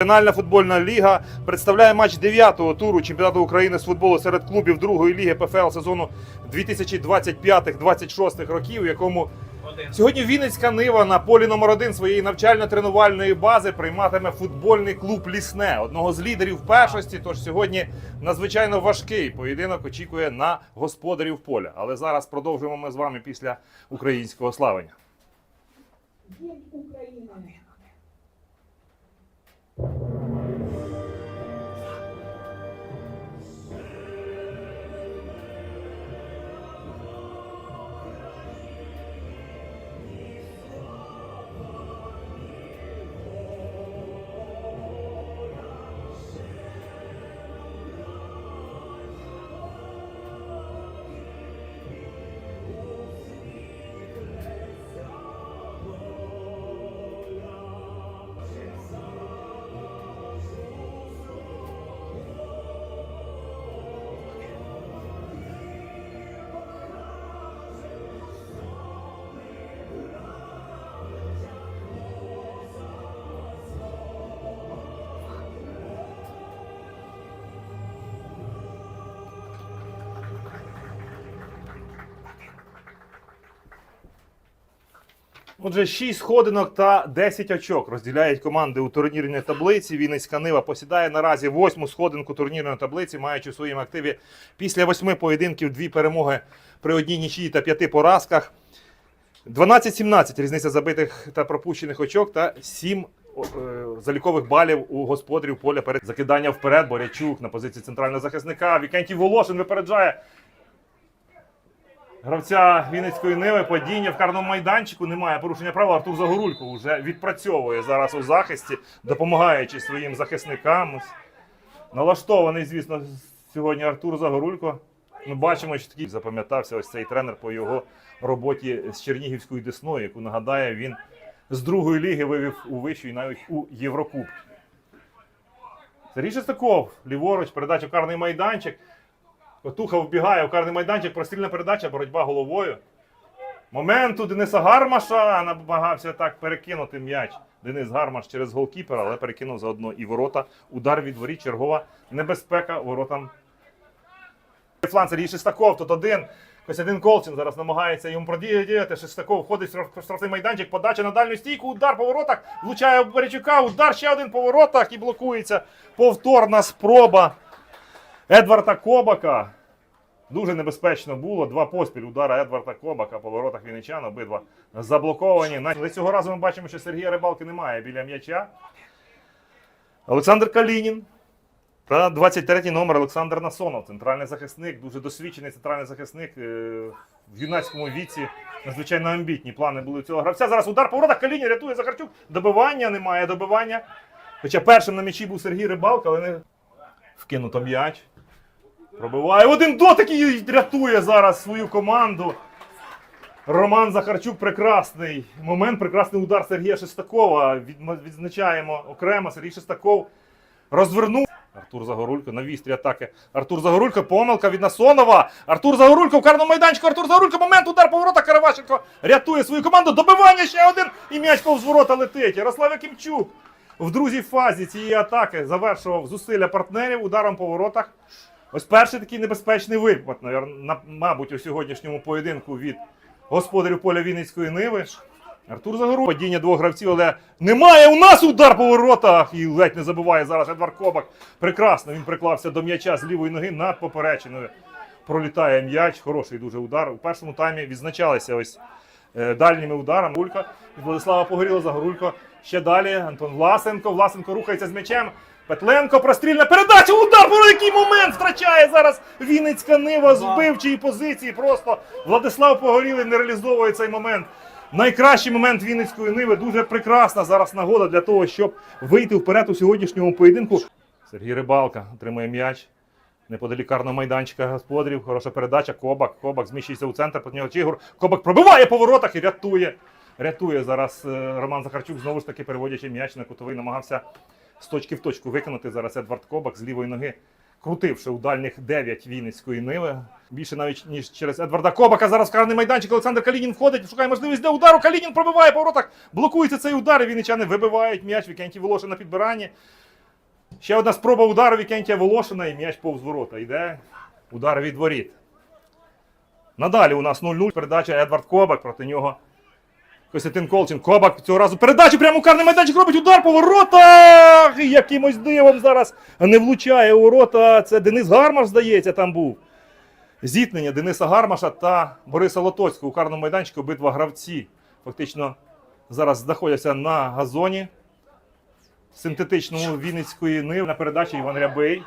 Національна футбольна ліга представляє матч 9-го туру чемпіонату України з футболу серед клубів другої ліги ПФЛ сезону 2025-26 років, у якому сьогодні Вінницька Нива на полі номер 1 своєї навчально-тренувальної бази прийматиме футбольний клуб Лісне, одного з лідерів першості. Тож сьогодні надзвичайно важкий поєдинок очікує на господарів поля. Але зараз продовжуємо ми з вами після українського славення. День Thank you. Отже, 6 сходинок та 10 очок розділяють команди у турнірній таблиці. Вінницька Нива посідає наразі восьму сходинку турнірної таблиці, маючи в своєму активі після восьми поєдинків дві перемоги при одній нічії та п'яти поразках. 12-17 різниця забитих та пропущених очок та 7 е, залікових балів у господарів поля перед закиданням вперед. Борячук на позиції центрального захисника. Вікентій Волошин випереджає Гравця Вінницької Ниви падіння в карному майданчику немає порушення права. Артур Загорулько вже відпрацьовує зараз у захисті, допомагаючи своїм захисникам. Налаштований, звісно, сьогодні Артур Загорулько. Ми бачимо, що такий запам'ятався ось цей тренер по його роботі з Чернігівською Десною, яку нагадає, він з другої ліги вивів у вищу і навіть у Єврокуб. Сергій Шестаков, ліворуч, передача карний майданчик. Котуха вбігає в карний майданчик, прострільна передача, боротьба головою. Момент у Дениса Гармаша намагався так перекинути м'яч. Денис Гармаш через голкіпера, але перекинув заодно і ворота. Удар від воріт, чергова небезпека воротам. Фланг Сергій Шестаков, тут один. Костянтин Колчин зараз намагається йому продіяти. Шестаков входить в штрафний майданчик, подача на дальню стійку, удар по воротах, влучає в Борячука, удар ще один по воротах і блокується. Повторна спроба. Едварда Кобака. Дуже небезпечно було. Два поспіль удара Едварда Кобака по воротах Вінничан, обидва заблоковані. Але цього разу ми бачимо, що Сергія Рибалки немає біля м'яча. Олександр Калінін. Та 23-й номер Олександр Насонов, центральний захисник, дуже досвідчений центральний захисник е, в юнацькому віці. Надзвичайно амбітні плани були у цього гравця. Зараз удар по воротах Калінін рятує Захарчук. Добивання немає добивання. Хоча першим на м'ячі був Сергій Рибалка, але не вкинуто м'яч. Пробиває один дотик і рятує зараз свою команду. Роман Захарчук прекрасний момент, прекрасний удар Сергія Шестакова. Від- Відзначаємо окремо. Сергій Шестаков розвернув. Артур Загорулько на вістрі атаки. Артур Загорулько, помилка від Насонова. Артур Загорулько в карному майданчику. Артур Загорулько, момент, удар поворота. Каравашенко рятує свою команду. Добивання ще один. І м'яч повз ворота летить. Ярослав Якимчук в другій фазі цієї атаки завершував зусилля партнерів ударом по воротах. Ось перший такий небезпечний випад, мабуть, у сьогоднішньому поєдинку від господарів поля Вінницької Ниви. Артур Загору. Падіння двох гравців, але немає у нас удар по воротах. І ледь не забуває зараз Едвард Кобак. Прекрасно він приклався до м'яча з лівої ноги над поперечиною. Пролітає м'яч. Хороший дуже удар. У першому таймі відзначалися ось е, дальніми ударами. Гулька від Владислава Погоріла Загорулько. Ще далі Антон Власенко. Власенко рухається з м'ячем. Петленко, прострільна передача, удар, про який момент втрачає зараз Вінницька Нива з вбивчої позиції. Просто Владислав Погорілий не реалізовує цей момент. Найкращий момент Вінницької Ниви. Дуже прекрасна зараз нагода для того, щоб вийти вперед у сьогоднішньому поєдинку. Сергій Рибалка отримує м'яч. Неподалік карного майданчика господарів. Хороша передача. Кобак. Кобак зміщується у центр. Под нього Чигур. Кобак пробиває по воротах і рятує. Рятує зараз е, Роман Захарчук, знову ж таки переводячи м'яч на кутовий, намагався з точки в точку виконати зараз Едвард Кобак з лівої ноги, крутивши у дальніх 9 Вінницької ниви. Більше навіть ніж через Едварда Кобака. Зараз в карний майданчик Олександр Калінін входить, шукає можливість для удару. Калінін пробиває по воротах, блокується цей удар. і Вінничани вибивають м'яч. Вікентій Волошин на підбиранні. Ще одна спроба удару Вікентія Волошина і м'яч повз ворота. Йде удар від воріт. Надалі у нас 0-0. Передача Едвард Кобак проти нього. Костянтин Колчин. Кобак цього разу передачу прямо у карний майданчик робить удар по воротах. І якимось дивом зараз не влучає у ворота. Це Денис Гармаш, здається, там був. Зіткнення Дениса Гармаша та Бориса Лотоцького у карному майданчику обидва гравці. Фактично зараз знаходяться на газоні синтетичному Вінницької ниви. На передачі Іван Рябий.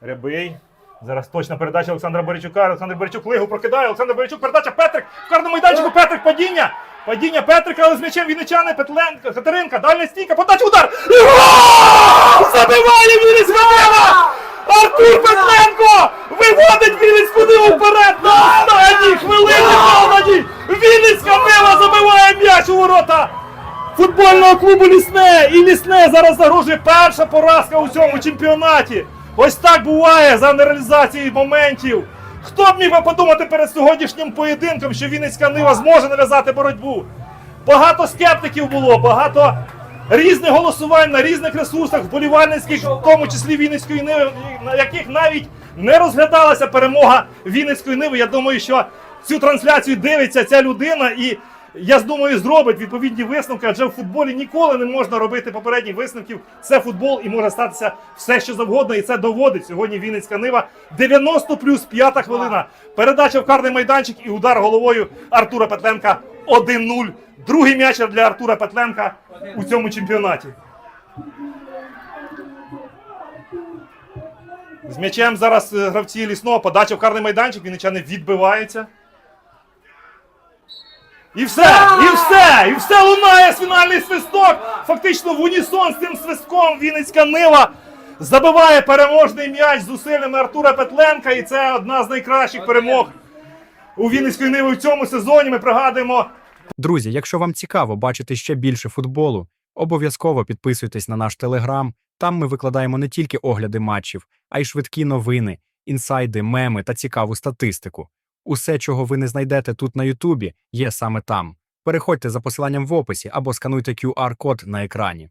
Рябий. Зараз точна передача Олександра Борячука. Олександр Борячук лигу прокидає. Олександр Борячук, передача Петрик. В карному майданчику Петрик падіння. Падіння Петрика, але з м'ячем Вінничани, Петленко, Катеринка, дальня стійка, подача, удар! І гол! Забиває Вінницька Нива! Артур Петленко виводить Вінницьку Ниву вперед на останній хвилині молоді! Вінницька Нива забиває м'яч у ворота! футбольного клубу Лісне. І Лісне зараз загрожує перша поразка у цьому чемпіонаті. Ось так буває за нереалізацією моментів. Хто б міг би подумати перед сьогоднішнім поєдинком, що Вінницька Нива зможе нав'язати боротьбу? Багато скептиків було, багато різних голосувань на різних ресурсах, вболівальницьких, в тому числі Вінницької Ниви, на яких навіть не розглядалася перемога Вінницької Ниви. Я думаю, що цю трансляцію дивиться ця людина і я думаю, зробить відповідні висновки, адже в футболі ніколи не можна робити попередніх висновків. Це футбол і може статися все, що завгодно, і це доводить сьогодні Вінницька Нива. 90 плюс п'ята хвилина. Передача в карний майданчик і удар головою Артура Петленка 1-0. Другий м'яч для Артура Петленка у цьому чемпіонаті. З м'ячем зараз е, гравці лісного. Подача в карний майданчик. Вінничани відбиваються. І все, і все, і все лунає фінальний свисток. Фактично в унісон з цим свистком Вінницька Нива забиває переможний м'яч зусиллями Артура Петленка. І це одна з найкращих перемог у Вінницької Ниви в цьому сезоні. Ми пригадуємо Друзі, якщо вам цікаво бачити ще більше футболу, обов'язково підписуйтесь на наш телеграм. Там ми викладаємо не тільки огляди матчів, а й швидкі новини, інсайди, меми та цікаву статистику. Усе, чого ви не знайдете тут на Ютубі, є саме там. Переходьте за посиланням в описі або скануйте QR-код на екрані.